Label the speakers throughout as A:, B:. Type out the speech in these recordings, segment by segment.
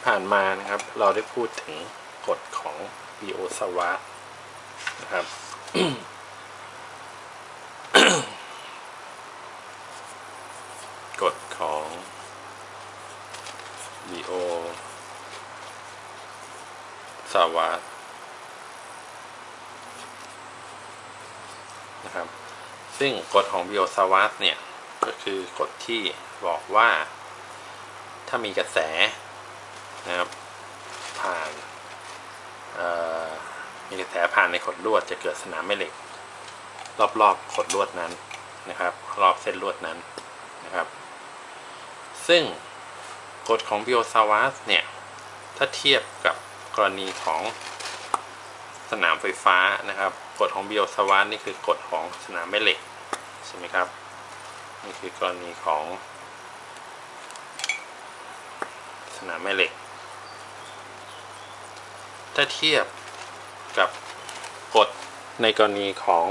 A: ่ผ่านมานะครับ เราได้พูดถึงกฎของ b ิโอสวานะครับกฎของ b ิโอสวานะครับ ซึ่งกฎของ b ิโอสวาเนี่ย ก็คือกฎที่บอกว่าถ้ามีกระแส นะครับ ผ่านมีกระแสผ่านในขดลวดจะเกิดสนามแม่เหล็ก รอบๆขดลวดนั้นนะครับ รอบเส้นลวดนั้นนะครับ ซึ่งกฎของบิโอซาวาสเนี่ย ถ้าเทียบกับกรณีของสนามไฟฟ้านะครับกฎของบิโอซาวาสนี่คือกฎของสนามแม่เหล็กใช่ไหมครับ นี่คือกรณีของสนามแม่เหล็ก ถ้าเทียบกับกฎในกรณีของ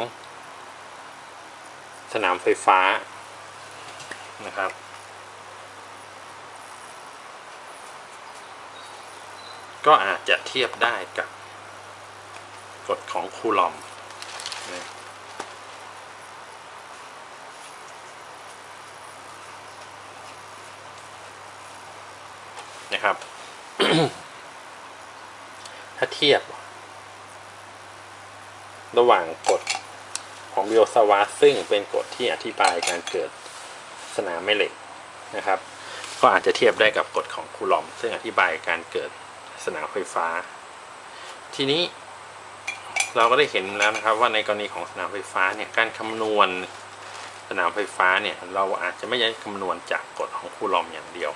A: สนามไฟฟ้านะครับ ก็อาจจะเทียบได้กับกฎของคูลอมนะนะครับ เทียบ ระหว่างกฎของบิโอสวาซึ่งเป็นกฎที่อธิบายการเกิดสนามแม่เหล็กนะครับ ก็อาจจะเทียบได้กับกฎของคูลอม ซึ่งอธิบายการเกิดสนามไฟฟ้า ทีนี้เราก็ได้เห็นแล้วนะครับว่าในกรณีของสนามไฟฟ้าเนี่ยการคำนวณสนามไฟฟ้าเนี่ยเราอาจจะไม่ได้คำนวณจากกฎของคูลอมอย่างเดียว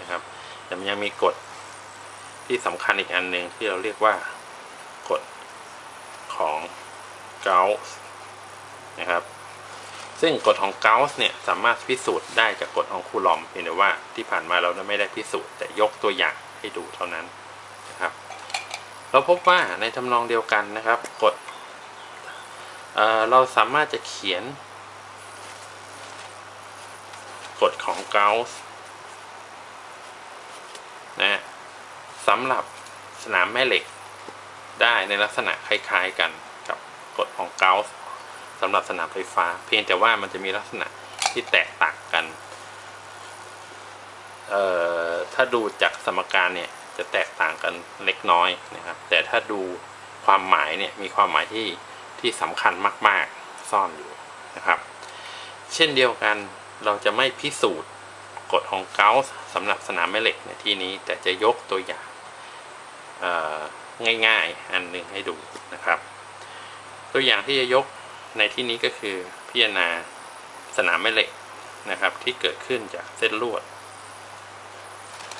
A: นะครับ แต่มันยังมีกฎ ที่สำคัญอีกอันหนึ่งที่เราเรียกว่ากฎของเกาส์นะครับ ซึ่งกฎของเกาส์เนี่ยสามารถพิสูจน์ได้จากกฎของคูลอมเพียงแต่ว่าที่ผ่านมาเราไม่ได้พิสูจน์แต่ยกตัวอย่างให้ดูเท่านั้นนะครับ เราพบว่าในทำนองเดียวกันนะครับกฎเเราสามารถจะเขียนกฎของเกาส์นะ สำหรับสนามแม่เหล็กได้ในลักษณะคล้ายๆกันกับกฎของเกาส์สำหรับสนามไฟฟ้า เพียงแต่ว่ามันจะมีลักษณะที่แตกต่างกันเอ่อถ้าดูจากสมการเนี่ยจะแตกต่างกันเล็กน้อยนะครับ แต่ถ้าดูความหมายเนี่ยมีความหมายที่ที่สำคัญมาก ๆ ซ่อนอยู่นะครับ เช่นเดียวกันเราจะไม่พิสูจน์กฎของเกาส์สำหรับสนามแม่เหล็กในที่นี้แต่จะยกตัวอย่าง ง่ายๆ อันหนึ่งให้ดูนะครับ ตัวอย่างที่จะยกในที่นี้ก็คือพิจารณาสนามแม่เหล็กนะครับ ที่เกิดขึ้นจากเส้นลวด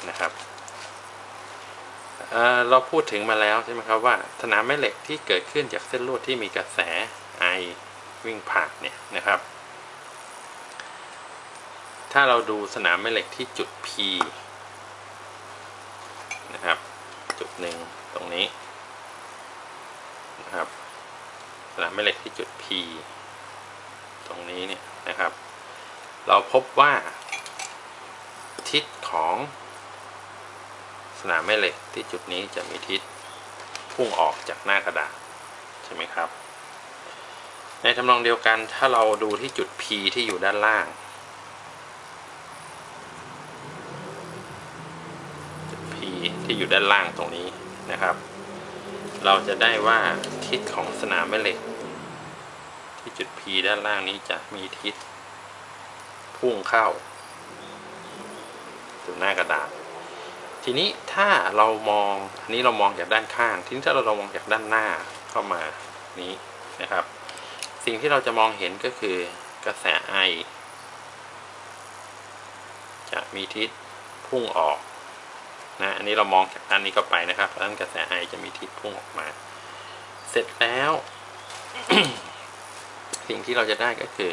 A: นะครับเเราพูดถึงมาแล้วใช่ไหมครับว่าสนามแม่เหล็กที่เกิดขึ้นจากเส้นลวดที่มีกระแสไอวิ่งผ่านเนี่ยนะครับ ถ้าเราดูสนามแม่เหล็กที่จุด P นะครับ จุดหนึ่งตรงนี้นะครับสนามแม่เหล็กที่จุด P ตรงนี้เนี่ยนะครับ เราพบว่า ทิศของสนามแม่เหล็กที่จุดนี้จะมีทิศพุ่งออกจากหน้ากระดาษใช่ไหมครับ ในทำนองเดียวกันถ้าเราดูที่จุด P ที่อยู่ด้านล่าง จุด P ที่อยู่ด้านล่างตรงนี้นะครับ เราจะได้ว่าทิศของสนามแม่เหล็ก ที่จุด P ด้านล่างนี้จะมีทิศพุ่งเข้าสู่หน้ากระดาษ ทีนี้ถ้าเรามองอันนี้เรามองจากด้านข้าง ทีนี้ถ้าเรามองจากด้านหน้าเข้ามานี้นะครับ สิ่งที่เราจะมองเห็นก็คือกระแสไอจะมีทิศพุ่งออก นะอันนี้เรามองจากด้านนี้ก็ไปนะครับด้านกระแสไอจะมีทิศพุ่งออกมา เสร็จแล้ว สิ่งที่เราจะได้ก็คือ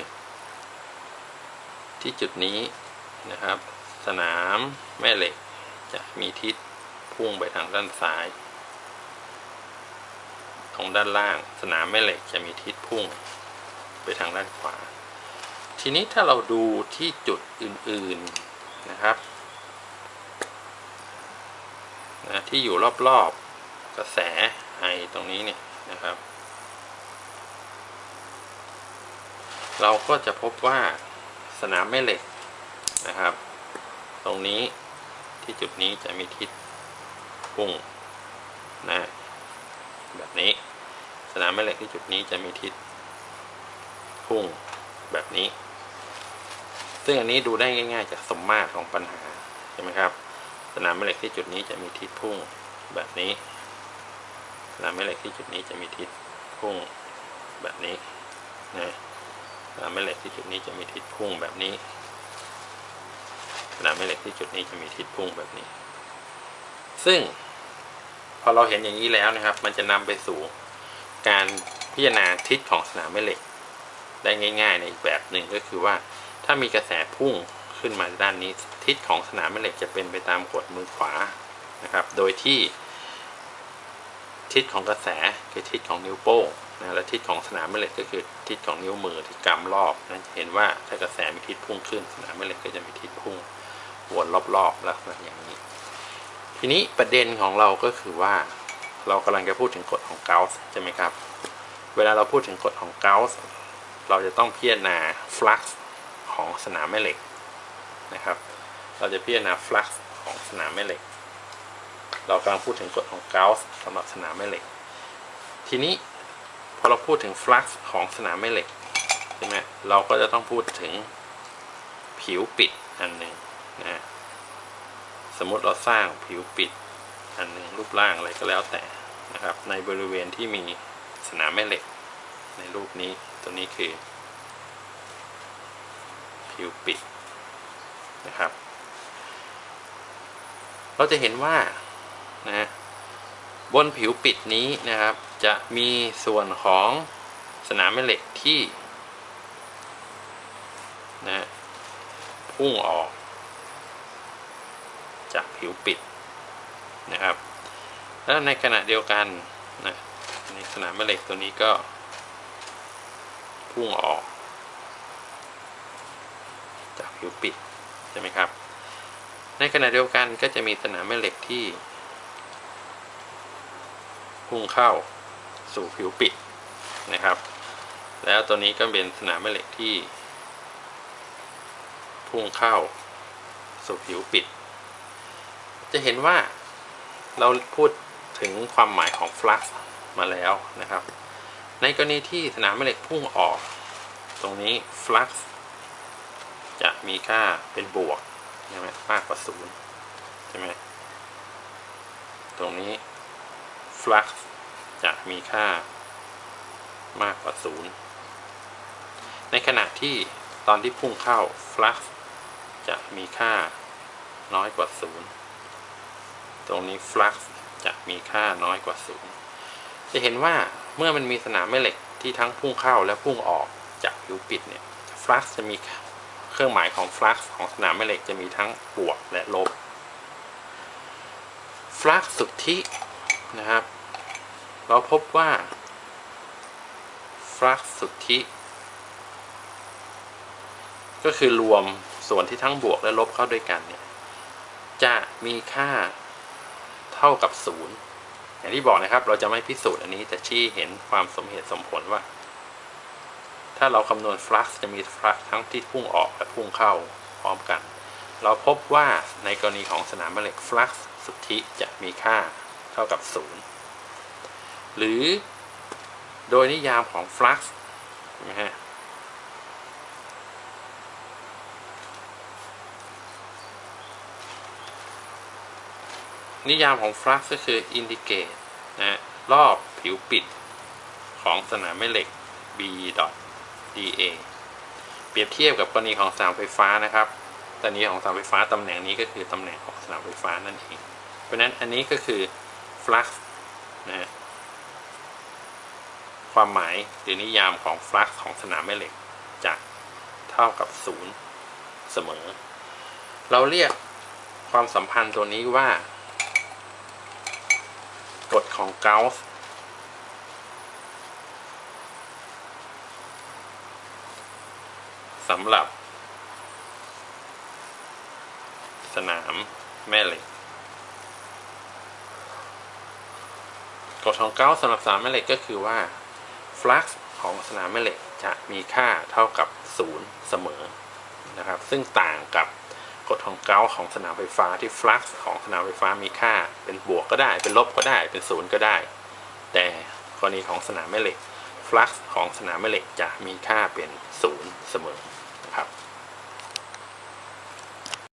A: ที่จุดนี้นะครับ สนามแม่เหล็ก จะมีทิศพุ่งไปทางด้านซ้าย ตรงด้านล่าง สนามแม่เหล็กจะมีทิศพุ่ง ไปทางด้านขวา ทีนี้ถ้าเราดูที่จุดอื่น ๆนะครับ นะที่อยู่รอบๆกระแสไอตรงนี้เนี่ยนะครับ เราก็จะพบว่าสนามแม่เหล็กนะครับ ตรงนี้ที่จุดนี้จะมีทิศพุ่งนะแบบนี้สนามแม่เหล็กที่จุดนี้จะมีทิศพุ่งแบบนี้ ซึ่งอันนี้ดูได้ง่าย ๆ จากสมมาตรของปัญหาใช่ไหมครับ สนามแม่เหล็กที่จุดนี้จะมีทิศพุ่งแบบนี้สนามแม่เหล็กที่จุดนี้จะมีทิศพุ่งแบบนี้นะสนามแม่เหล็กที่จุดนี้จะมีทิศพุ่งแบบนี้สนามแม่เหล็กที่จุดนี้จะมีทิศพุ่งแบบนี้ ซึ่งพอเราเห็นอย่างนี้แล้วนะครับ มันจะนำไปสู่การพิจารณาทิศของสนามแม่เหล็ก ได้ง่าย ๆ ในอีกแบบหนึ่งก็คือว่าถ้ามีกระแสพุ่ง ขึ้นมาด้านนี้ทิศของสนามแม่เหล็กจะเป็นไปตามกฎมือขวานะครับ โดยที่ ทิศของกระแสคือทิศของนิ้วโป้งนะและทิศของสนามแม่เหล็กก็คือทิศของนิ้วมือที่กำรอบนั้นจะเห็นว่าถ้ากระแสมีทิศพุ่งขึ้น สนามแม่เหล็กก็จะมีทิศพุ่งวนรอบๆลักษณะอย่างนี้ ทีนี้ประเด็นของเราก็คือว่า เรากำลังจะพูดถึงกฎของเกาส์ใช่ไหมครับ เวลาเราพูดถึงกฎของเกาส์เราจะต้องพิจารณาฟลักซ์ของสนามแม่เหล็ก นะครับ เราจะพิจารณาฟลักซ์ของสนามแม่เหล็ก เรากำลังพูดถึงกฎของเกาส์สำหรับสนามแม่เหล็ก ทีนี้พอเราพูดถึงฟลักซ์ของสนามแม่เหล็กใช่ไหมเราก็จะต้องพูดถึงผิวปิดอันหนึ่งนะฮะสมมติเราสร้างผิวปิดอันหนึ่งรูปร่างอะไรก็แล้วแต่นะครับ ในบริเวณที่มีสนามแม่เหล็ก ในรูปนี้ตัวนี้คือผิวปิด นะครับ เราจะเห็นว่านะบนผิวปิดนี้นะครับ จะมีส่วนของสนามแม่เหล็กที่นะพุ่งออก จากผิวปิดนะครับ แล้วในขณะเดียวกันนะในสนามแม่เหล็กตัวนี้ก็ พุ่งออก จากผิวปิด ใช่ไหมครับ ในขณะเดียวกันก็จะมีสนามแม่เหล็กที่พุ่งเข้าสู่ผิวปิดนะครับ แล้วตัวนี้ก็เป็นสนามแม่เหล็กที่ พุ่งเข้าสู่ผิวปิด จะเห็นว่าเราพูดถึงความหมายของฟลักซ์มาแล้วนะครับ ในกรณีที่สนามแม่เหล็กพุ่งออก ตรงนี้ฟลักซ์ มีค่าเป็นบวกใช่ไหมมากกว่าศูนย์ใช่ไหมตรงนี้ฟลักจะมีค่ามากกว่าศูนย์ในขณะที่ตอนที่พุ่งเข้าฟลักจะมีค่าน้อยกว่าศูนย์ตรงนี้ฟลักจะมีค่าน้อยกว่าศูนย์จะเห็นว่าเมื่อมันมีสนามแม่เหล็กที่ทั้งพุ่งเข้าและพุ่งออกจากผิวปิดเนี่ยฟลักจะมี รื่องหมายของฟลักซ์ของสนามแม่เหล็กจะมีทั้งบวกและลบฟลักซ์สุทธินะครับ เราพบว่าฟลักซ์สุทธิ ก็คือรวมส่วนที่ทั้งบวกและลบเข้าด้วยกันเนี่ยจะมีค่าเท่ากับศูนย์อย่างที่บอกนะครับ เราจะไม่พิสูจน์อันนี้แต่ชี้เห็นความสมเหตุสมผลว่า ถ้าเราคำนวณฟลักซ์จะมีฟลักซ์ทั้งที่พุ่งออกและพุ่งเข้าพร้อมกัน เราพบว่าในกรณีของสนามแม่เหล็กฟลักซ์สุทธิจะมีค่าเท่ากับศูนย์หรือโดยนิยามของฟลักซ์นะฮะนิยามของฟลักซ์ก็คืออินดิเกตนะรอบผิวปิดของสนามแม่เหล็ก B DA เปรียบเทียบกับกรณีของสนามไฟฟ้านะครับตอนนี้ของสนามไฟฟ้าตำแหน่งนี้ก็คือตำแหน่งของสนามไฟฟ้านั่นเอง เพราะนั้นอันนี้ก็คือฟลักซ์นะฮะความหมายหรือนิยามของฟลักซ์ของสนามแม่เหล็กจะเท่ากับศูนย์เสมอ เราเรียกความสัมพันธ์ตัวนี้ว่ากฎของเกาส์ สำหรับ สนามแม่เหล็กกฎของเก้าสำหรับสนามแม่เหล็กก็คือว่าฟลักซ์ของสนามแม่เหล็กจะมีค่าเท่ากับศูนย์เสมอนะครับ ซึ่งต่างกับกฎของเก้าของสนามไฟฟ้าที่ฟลักซ์ของสนามไฟฟ้ามีค่าเป็นบวกก็ได้ เป็นลบก็ได้เป็นศูนย์ก็ได้ แต่กรณีของสนามแม่เหล็กฟลักซ์ของสนามแม่เหล็กจะมีค่าเป็นศูนย์เสมอ